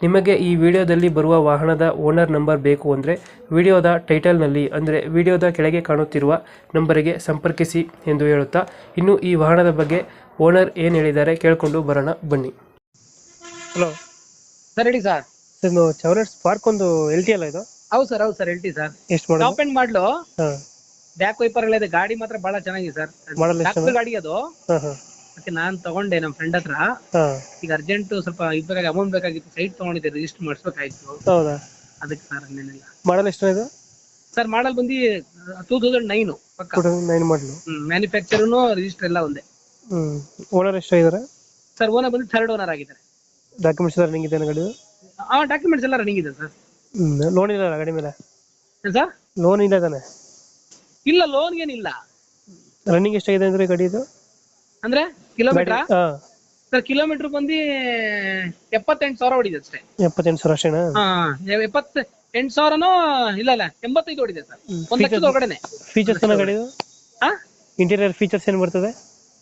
ನಿಮಗೆ ಈ ವಿಡಿಯೋದಲ್ಲಿ ಬರುವ ವಾಹನದ ಓನರ್ ನಂಬರ್ ಬೇಕು ಅಂದರೆ ವಿಡಿಯೋದ ಟೈಟಲ್ನಲ್ಲಿ ಅಂದರೆ ವಿಡಿಯೋದ ಕೆಳಗೆ ಕಾಣುತ್ತಿರುವ ನಂಬರಿಗೆ ಸಂಪರ್ಕಿಸಿ ಎಂದು ಹೇಳುತ್ತಾ ಇನ್ನು ಈ ವಾಹನದ ಬಗ್ಗೆ ಓನರ್ ಏನು ಹೇಳಿದ್ದಾರೆ ಕೇಳಿಕೊಂಡು ಬರೋಣ ಬನ್ನಿ. ಹಲೋ. ಸರ್ ಹೇಳಿ ಸರ್. ಇದು ಚವಲೆಟ್ ಸ್ಪಾರ್ಕ್ ಒಂದು ಎಲ್ ಟಿ ಅಲ್ಲ ಇದು? ಹೌದು ಸರ್ ಹೌದು ಸರ್ ಹೇಳ್ತಿ ಸರ್. ಎಷ್ಟು ಮಾಡಿ ಟಾಪ್ ಎಂಡ್ ಮಾಡ್ಲು ಹಾಂ. ಬ್ಯಾಕ್ ವೈಪರ್ ಎಲ್ಲ ಇದೆ ಗಾಡಿ ಮಾತ್ರ ಬಹಳ ಚೆನ್ನಾಗಿದೆ ಸರ್. ಮಾಡಲ್ಲ ಗಾಡಿ ಅದು. ಹಾಂ ಹಾಂ. ಅದಕ್ಕೆ ನಾನ್ ತಗೊಂಡೆ ನಮ್ಮ ಫ್ರೆಂಡ್ ಹತ್ರ. ಹಾಂ. ಈಗ ಅರ್ಜೆಂಟ್ ಸ್ವಲ್ಪ ಇದ್ಬೇಕಾಗಿ ಅಮೌಂಟ್ ಬೇಕಾಗಿತ್ತು ಸೈಟ್ ತಗೊಂಡಿದ್ದೆ ರಿಜಿಸ್ಟರ್ ಮಾಡಿಸ್ಬೇಕಾಯ್ತು. ಹೌದಾ? ಅದಕ್ಕೆ ಸರ್ ಇನ್ನೇನಿಲ್ಲ ಮಾಡಲ್ ಎಷ್ಟು ಇದು? ಸರ್ ಮಾಡಲ್ ಬಂದು ಟೂ ತೌಸಂಡ್ ನೈನ್ ಪಕ್ಕ. ನೈನ್ ಮಾಡಲು ಮ್ಯಾನುಫ್ಯಾಕ್ಚರ್ನು ರಿಜಿಸ್ಟರ್ ಎಲ್ಲ ಒಂದೇ. ಹ್ಮ್ ಓನರ್ ಇದಾರೆ? ಸರ್ ಓನರ್ ಬಂದು ಥರ್ಡ್ ಓನರ್ ಆಗಿದ್ದಾರೆ. ಡಾಕ್ಯುಮೆಂಟ್ಸ್ ರನ್ನಿಂಗ್ ಇದೆ ಗಾಡಿ ಆ ಡಾಕ್ಯುಮೆಂಟ್ಸ್ ಎಲ್ಲ ರನ್ನಿಂಗ್ ಇದೆ ಸರ್ ಹ್ಞೂ ಲೋನ್ ಇಲ್ಲ ಗಾಡಿ ಮೇಲೆ? ಸರ್ ಲೋನ್ ಇಲ್ಲ ತಾನೆ? ಇಲ್ಲ ಲೋನ್ ಏನಿಲ್ಲ. ರನ್ನಿಂಗ್ ಎಷ್ಟಾಗಿದೆ ಅಂದ್ರೆ ಗಾಡಿ ಇದು ಅಂದ್ರೆ? ಕಿಲೋಮೀಟರ್? ಸರ್ ಕಿಲೋಮೀಟರ್ ಬಂದು ಎಪ್ಪತ್ತೆಂಟು ಸಾವಿರ ಹೊಡಿದೆ ಅಷ್ಟೇ. ಎಪ್ಪತ್ತೆಂಟು ಸಾವಿರ ಅಷ್ಟೇನಾ? ಹಾ ಎಪ್ಪತ್ತ ಎಂಟು ಸಾವಿರನೋ ಇಲ್ಲ ಇಲ್ಲ ಎಂಬತ್ತೈದು ಹೊಡಿದೆ ಸರ್. ಒಂದ್ ಲಕ್ಷದ ಒಳಗಡೆನೆ. ಫೀಚರ್ಸ್ ಗಾಡಿದು ಹಾ? ಇಂಟೀರಿಯರ್ ಫೀಚರ್ಸ್ ಏನು ಬರ್ತದೆ?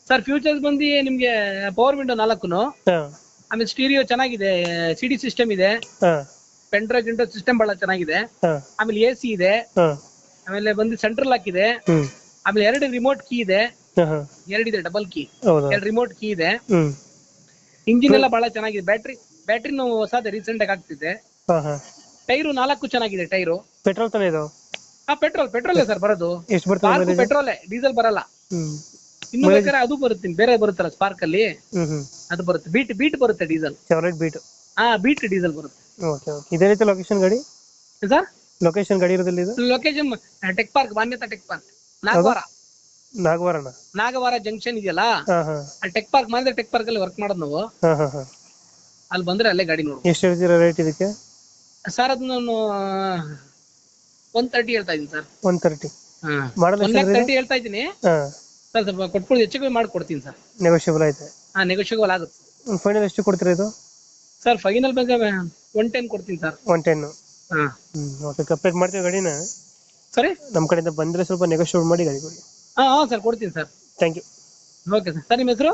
ಸರ್ ಫ್ಯೂಚರ್ಸ್ ಬಂದು ನಿಮ್ಗೆ ಪವರ್ ವಿಂಡೋ ನಾಲ್ಕುನು. ಹಾಂ. ಆಮೇಲೆ ಸ್ಟೀರಿಯೋ ಚೆನ್ನಾಗಿದೆ ಸಿಡಿ ಸಿಸ್ಟಮ್ ಇದೆ. ಹಾಂ. ಪೆಂಡ್ರೈವ್ ಗಿಂಡ್ರೈವ್ ಸಿಸ್ಟಮ್ ಬಹಳ ಚೆನ್ನಾಗಿದೆ. ಆಮೇಲೆ ಎ ಸಿ ಇದೆ. ಆಮೇಲೆ ಬಂದು ಸೆಂಟ್ರಲ್ ಲಾಕ್ ಇದೆ. ಹ್ಞೂ ಆಮೇಲೆ ಎರಡು ರಿಮೋಟ್ ಕೀ ಇದೆ. ಎರಡಿದೆ ಡಬಲ್ ಕೀ ಹೌದಾ? ಎರಡು ರಿಮೋಟ್ ಕೀ ಇದೆ. ಇಂಜಿನ್ ಎಲ್ಲ ಬಹಳ ಚೆನ್ನಾಗಿದೆ. ಬ್ಯಾಟ್ರಿ ಬ್ಯಾಟ್ರಿ ನಾವು ಹೊಸದ ರೀಸೆಂಟ್ ಆಗಿ ಆಗ್ತಿದೆ. ಹಾಂ ಹಾಂ. ಟೈರು ನಾಲ್ಕು ಚೆನ್ನಾಗಿದೆ ಟೈರು ಪೆಟ್ರೋಲ್ ತಾನೇ ಇದು? ಹಾ ಪೆಟ್ರೋಲ್ ಪೆಟ್ರೋಲ್ ಸರ್ ಬರೋದು. ಪೆಟ್ರೋಲ್ ಬರ್ತದೆ ಸ್ಪಾರ್ಕ್ ಮೈಲೇಜ್ ಪೆಟ್ರೋಲೇ ಡೀಸೆಲ್ ಬರಲ್ಲ. ಇನ್ನು ಬೇಕಾದ್ರೆ ಅದು ಬರುತ್ತೆ ಬೇರೆ ಬರುತ್ತಲ್ಲ ಸ್ಪಾರ್ಕ್ ಅಲ್ಲಿ? ಅದು ಬರುತ್ತೆ. ಬೀಟ್ ಬೀಟ್ ಬರುತ್ತೆ ಡೀಸೆಲ್ ಚಾವ್ಲೆಟ್ ಬೀಟ್ ಹಾ ಬೀಟ್ ಡೀಸೆಲ್ ಬರುತ್ತೆ. ಓಕೆ ಓಕೆ ಇದೇ ರೀತಿ ಲೊಕೇಶನ್ ಗಾಡಿ? ಸರ್? ಲೊಕೇಶನ್ ಗಾಡಿ ಇರೋದಿಲ್ಲ ಇದು? Location tech park Manyata tech park Nagawara ನಾಗವಾರನ Nagavara junction ಇದೆಯಲ್ಲ? ಅಲ್ಲಿ ಟೆಕ್ ಪಾರ್ಕ್ ಮಾಡಿದ್ರೆ ಟೆಕ್ ಪಾರ್ಕ್ ಅಲ್ಲಿ ವರ್ಕ್ ಮಾಡೋದು ನಾವು. ಹಾಂ ಹಾಂ ಹಾಂ. ಅಲ್ಲಿ ಬಂದ್ರೆ ಅಲ್ಲೇ ಗಾಡಿ ನೋಡ್ಬೋದು. ಎಷ್ಟು ಹೇಳ್ತೀರಾ ರೇಟ್ ಇದಕ್ಕೆ? ಸರ್ ಅದು ನಾನು ಒನ್ ತರ್ಟಿ ಹೇಳ್ತಾ ಇದ್ದೀನಿ ಸರ್. ಒನ್ ತರ್ಟಿ ಹಾ. ಮಾಡಲ್ ಒನ್ ಲ್ಯಾಕ್ ತರ್ಟಿ ಹೇಳ್ತಾ ಇದ್ದೀನಿ. ಸರ್ ಸ್ವಲ್ಪ ಕೊಟ್ಬಿಟ್ಟು ಹೆಚ್ಚು ಕಮ್ಮಿ ಮಾಡ್ಕೊಡ್ತೀನಿ ಸರ್. ನೆಗೋಷಿಯಬಲ್ ಐತೆ. ಹಾಂ ನೆಗೋಷಿಯಬಲ್ ಆಗುತ್ತೆ. ಫೈನಲ್ ಎಷ್ಟು ಕೊಡ್ತೀರಾ ಇದು? ಸರ್ ಫೈನಲ್ ಬೇಕಾ ಒನ್ ಟೆನ್ ಕೊಡ್ತೀನಿ ಸರ್. ಒನ್ ಟೆನ್ನು ಹಾ. ಓಕೆ ಕಂಪ್ಲೀಟ್ ಮಾಡ್ತೀವಿ ಗಾಡಿನ. ಸರಿ ನಮ್ಮ ಕಡೆಯಿಂದ ಬಂದರೆ ಸ್ವಲ್ಪ ನೆಗೋಷಿಯೇಟ್ ಮಾಡಿ ಗಾಡಿ ಕೊಡಿ. ಹಾ ಹಾಂ ಸರ್ ಕೊಡ್ತೀನಿ sir thank you okay sir sir ನಿಮ್ಮ ಹೆಸರು?